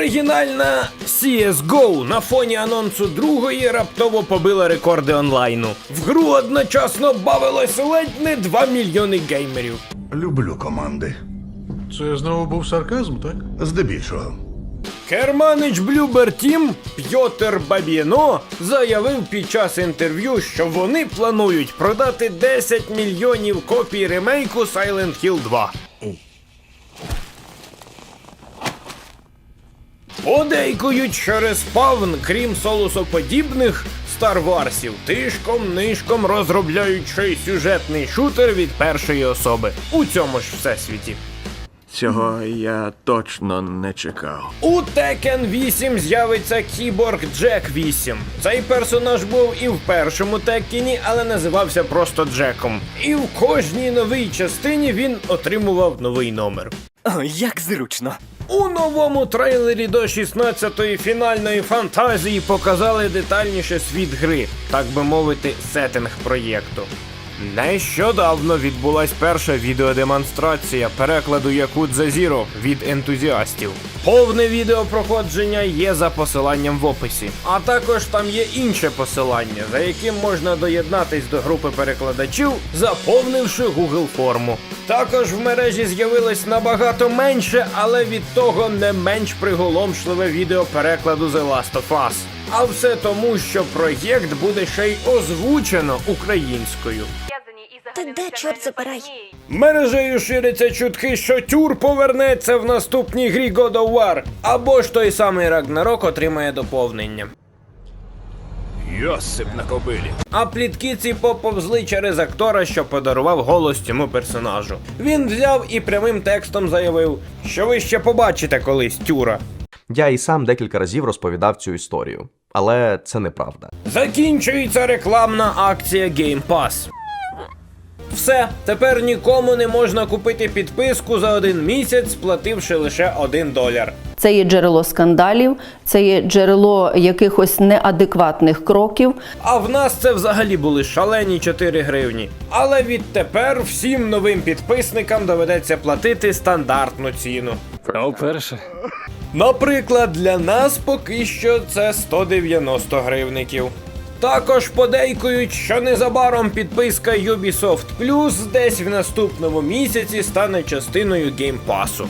Оригінальна CSGO на фоні анонсу другої раптово побила рекорди онлайну. В гру одночасно бавилось ледь не 2 мільйони геймерів. Люблю команди. Це знову був сарказм, так? Здебільшого. Керманич Блюбер Тім П'йотер Баб'єно заявив під час інтерв'ю, що вони планують продати 10 мільйонів копій ремейку Silent Hill 2. Подейкують, що респавн, крім солусоподібних Star Варсів, тишком нишком розробляють ще й сюжетний шутер від першої особи у цьому ж всесвіті. Цього я точно не чекав. У Tekken 8 з'явиться кіборг Джек 8. Цей персонаж був і в першому Теккені, але називався просто Джеком. І в кожній новій частині він отримував новий номер. О, як зручно. У новому трейлері до 16-ї фінальної фантазії показали детальніше світ гри, так би мовити, сеттинг проєкту. Нещодавно відбулась перша відеодемонстрація перекладу Якудза Зіро від ентузіастів. Повне відео проходження є за посиланням в описі. А також там є інше посилання, за яким можна доєднатись до групи перекладачів, заповнивши Google форму. Також в мережі з'явилось набагато менше, але від того не менш приголомшливе відео перекладу The Last of Us. А все тому, що проєкт буде ще й озвучено українською. Ти де, чорт забирай? Мережею ширяться чутки, що Тюр повернеться в наступній грі God of War, або ж той самий Рагнарок отримає доповнення. Йосип на кобилі. А плітки ці поповзли через актора, що подарував голос цьому персонажу. Він взяв і прямим текстом заявив, що ви ще побачите колись Тюра. Я і сам декілька разів розповідав цю історію, але це неправда. Закінчується рекламна акція Game Pass. Все, тепер нікому не можна купити підписку за один місяць, сплативши лише один доляр. Це є джерело скандалів, це є джерело якихось неадекватних кроків. А в нас це взагалі були шалені 4 гривні. Але відтепер всім новим підписникам доведеться платити стандартну ціну. А вперше. Наприклад, для нас поки що це 190 гривників. Також подейкують, що незабаром підписка Ubisoft Plus десь в наступному місяці стане частиною геймпасу.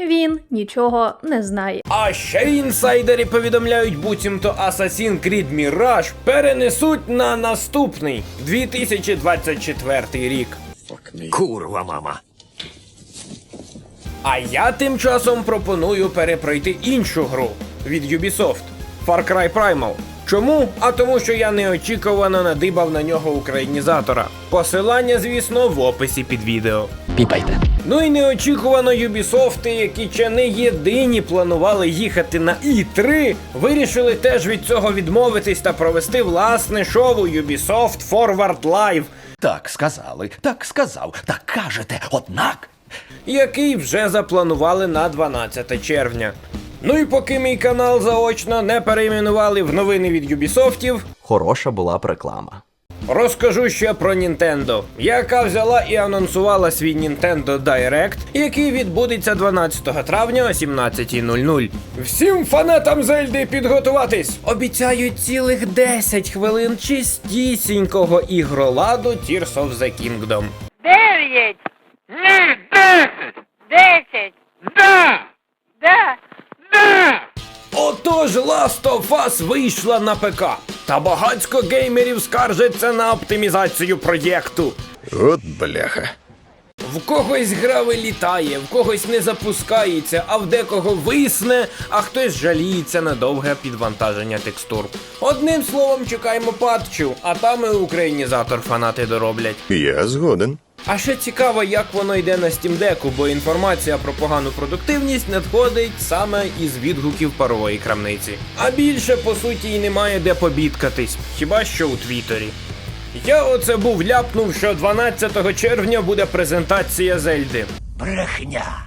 Він нічого не знає. А ще інсайдери повідомляють, буцімто Assassin's Creed Mirage перенесуть на наступний 2024 рік. Курва мама. А я тим часом пропоную перепройти іншу гру від Ubisoft Far Cry Primal. Чому? А тому, що я неочікувано надибав на нього українізатора. Посилання, звісно, в описі під відео. Піпайте. Ну і неочікувано Юбісофти, які чи не єдині планували їхати на І3, вирішили теж від цього відмовитись та провести власне шоу Ubisoft Forward Live, Так сказали, так сказав, так кажете, однак. який вже запланували на 12 червня. Ну і поки мій канал заочно не перейменували в новини від Юбісофтів, Хороша була б реклама. Розкажу ще про Nintendo, яка взяла і анонсувала свій Nintendo Direct, який відбудеться 12 травня о 17.00. Всім фанатам Зельди підготуватись! Обіцяють цілих 10 хвилин чистісінького ігроладу Tears of the Kingdom. Дев'ять! Ні, десять! Десять! Да! Отож, Last of Us вийшла на ПК. Та багацько геймерів скаржаться на оптимізацію проєкту. От бляха. В когось гра вилітає, в когось не запускається, а в декого висне, а хтось жаліється на довге підвантаження текстур. Одним словом, чекаємо патчу, а там і українізатор фанати дороблять. Я згоден. А ще цікаво, як воно йде на Steam Deck, бо інформація про погану продуктивність надходить саме із відгуків парової крамниці. А більше, по суті, і немає де побідкатись, хіба що у Твіттері. Я оце був ляпнув, що 12 червня буде презентація Зельди. Брехня.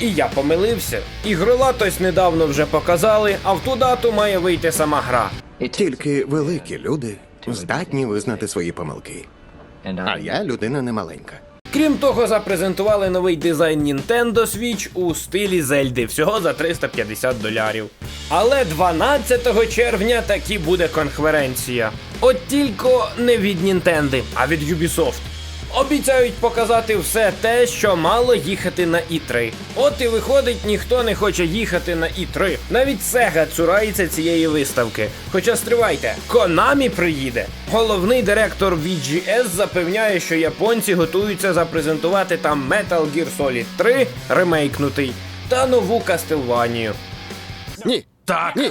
І я помилився. Ігролатось недавно вже показали, а в ту дату має вийти сама гра. Тільки великі люди здатні визнати свої помилки. А я людина немаленька. Крім того, запрезентували новий дизайн Nintendo Switch у стилі Зельди, всього за 350 долярів. Але 12 червня таки буде конференція. От тільки не від Nintendo, а від Ubisoft. Обіцяють показати все те, що мало їхати на І3. От і виходить, ніхто не хоче їхати на І3. Навіть Sega цурається цієї виставки. Хоча стривайте, Konami приїде. Головний директор VGS запевняє, що японці готуються запрезентувати там Metal Gear Solid 3 ремейкнутий та нову Castlevania. Ні. Так. Ні.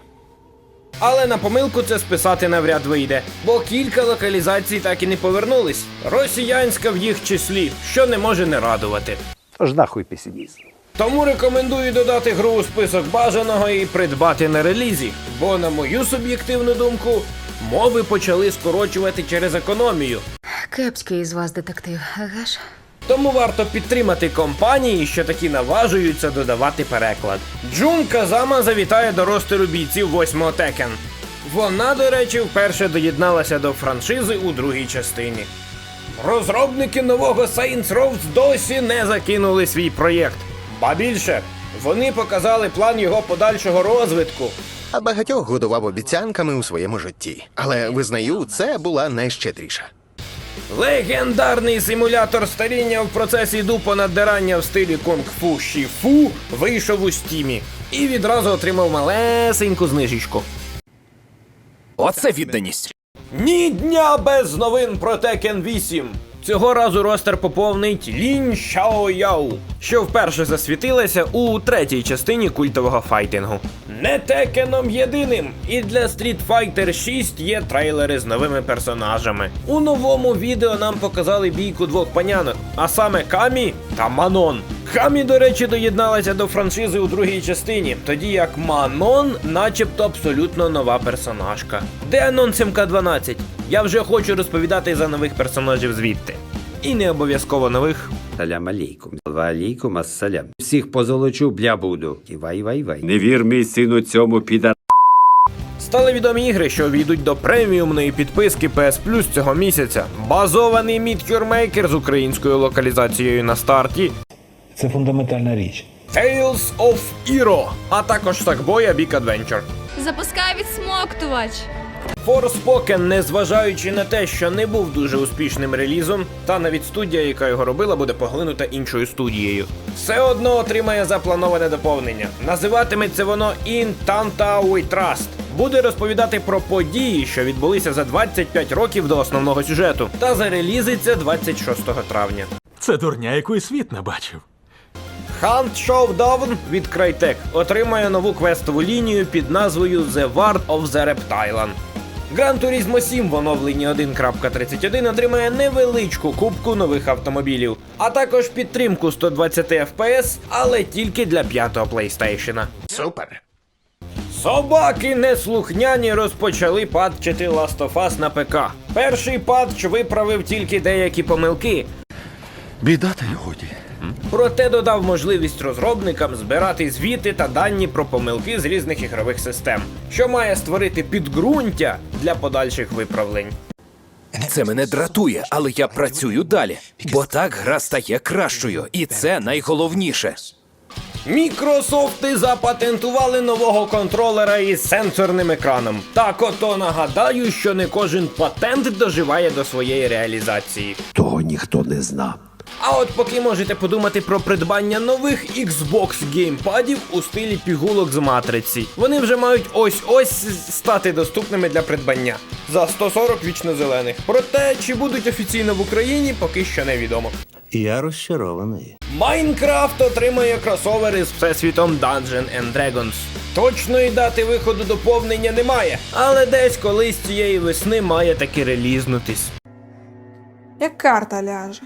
Але на помилку це списати навряд вийде, бо кілька локалізацій так і не повернулись. Росіянська в їх числі, що не може не радувати. Тож нахуй песиміст. Тому рекомендую додати гру у список бажаного і придбати на релізі, бо, на мою суб'єктивну думку, мови почали скорочувати через економію. Кепський із вас детектив, ага ж? Тому варто підтримати компанії, що таки наважуються додавати переклад. Джун Казама завітає до ростеру бійців 8-го Текен. Вона, до речі, вперше доєдналася до франшизи у другій частині. Розробники нового Saints Row досі не закинули свій проєкт. Ба більше, вони показали план його подальшого розвитку. А багатьох годував обіцянками у своєму житті. Але визнаю, це була найщедріша. Легендарний симулятор старіння в процесі дупо надирання в стилі кунг-фу Шіфу вийшов у стімі і відразу отримав малесеньку знижечку. Оце відданість. Ні дня без новин про Tekken 8. Цього разу ростер поповнить Лінь Шао Яу, що вперше засвітилася у третій частині культового файтингу. Не Текеном єдиним, і для Street Fighter 6 є трейлери з новими персонажами. У новому відео нам показали бійку двох панянок, а саме Камі та Манон. Камі, до речі, доєдналася до франшизи у другій частині, тоді як Манон, начебто абсолютно нова персонажка. Де анонс МК-12? Я вже хочу розповідати за нових персонажів звідти. І не обов'язково нових. Салям алейкум. Алейкум ассалям. Всіх позолочу, бля буду. Вай, вай, вай. Не вір мій сину цьому піда. Стали відомі ігри, що війдуть до преміумної підписки PS Plus цього місяця. Базований Meet Your Maker з українською локалізацією на старті. Це фундаментальна річ. Tales of Iro, а також Sackboy A Big Adventure. Запускай відсмоктувач. Forspoken, незважаючи на те, що не був дуже успішним релізом, та навіть студія, яка його робила, буде поглинута іншою студією. Все одно отримає заплановане доповнення. Називатиметься воно In Tanta We Trust. Буде розповідати про події, що відбулися за 25 років до основного сюжету, та зарелізиться 26 травня. Це дурня, якої світ не бачив. Hunt Showdown від Crytek отримає нову квестову лінію під назвою The Ward of the Reptilan. Gran Turismo 7 в оновленні 1.31 отримає невеличку кубку нових автомобілів, а також підтримку 120 FPS, але тільки для п'ятого PlayStation. Супер. Собаки неслухняні розпочали патчити Last of Us на ПК. Перший патч виправив тільки деякі помилки, Біда та й годі. Проте додав можливість розробникам збирати звіти та дані про помилки з різних ігрових систем, що має створити підґрунтя для подальших виправлень. Це мене дратує, але я працюю далі. Бо так гра стає кращою, і це найголовніше. Мікрософти запатентували нового контролера із сенсорним екраном. Так ото нагадаю, що не кожен патент доживає до своєї реалізації. Того ніхто не знав. А от поки можете подумати про придбання нових Xbox геймпадів у стилі пігулок з матриці. Вони вже мають ось-ось стати доступними для придбання за 140 вічно зелених. Проте, чи будуть офіційно в Україні, поки що невідомо. Я розчарований. Майнкрафт отримає кросовери з всесвітом Dungeon and Dragons. Точної дати виходу доповнення немає, але десь колись цієї весни має таки релізнутись. Як карта ляже.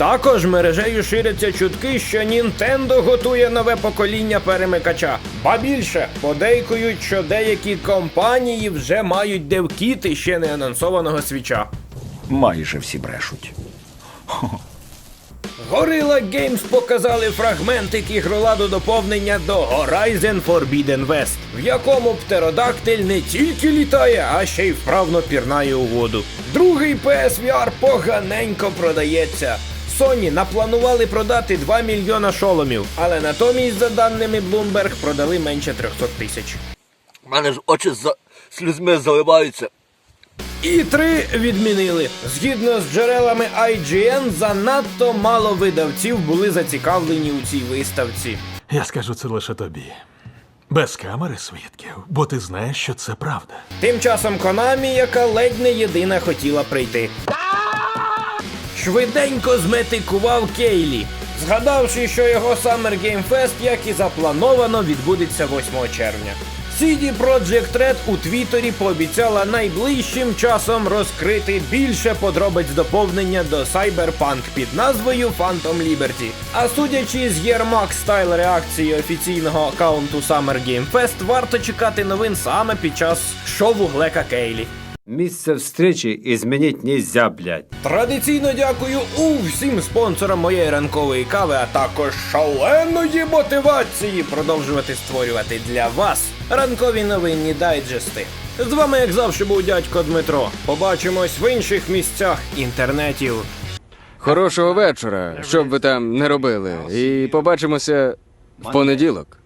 Також мережею ширяться чутки, що Nintendo готує нове покоління перемикача. Ба більше подейкують, що деякі компанії вже мають девкіти ще не анонсованого свіча. Майже всі брешуть. Gorilla Games показали фрагментик ігроладу доповнення до Horizon Forbidden West, в якому птеродактиль не тільки літає, а ще й вправно пірнає у воду. Другий PSVR поганенько продається. Sony напланували продати 2 мільйона шоломів, але натомість, за даними Bloomberg, продали менше 300 тисяч. У мене ж очі за слізьми заливаються. І три відмінили. Згідно з джерелами IGN, занадто мало видавців були зацікавлені у цій виставці. Я скажу це лише тобі. Без камери свідків, бо ти знаєш, що це правда. Тим часом Konami, яка ледь не єдина хотіла прийти. Швиденько зметикував Кейлі, згадавши, що його Summer Game Fest, як і заплановано, відбудеться 8 червня. CD Projekt Red у Твіттері пообіцяла найближчим часом розкрити більше подробиць доповнення до Cyberpunk під назвою Phantom Liberty. А судячи з Єрмак стайл реакції офіційного аккаунту Summer Game Fest, варто чекати новин саме під час шоу Глека Кейлі. Місце встречі змінить нельзя, блядь. Традиційно дякую усім спонсорам моєї ранкової кави, а також шаленої мотивації продовжувати створювати для вас ранкові новинні дайджести. З вами, як завжди, був дядько Дмитро. Побачимось в інших місцях інтернетів. Хорошого вечора, що б ви там не робили, і побачимося в понеділок.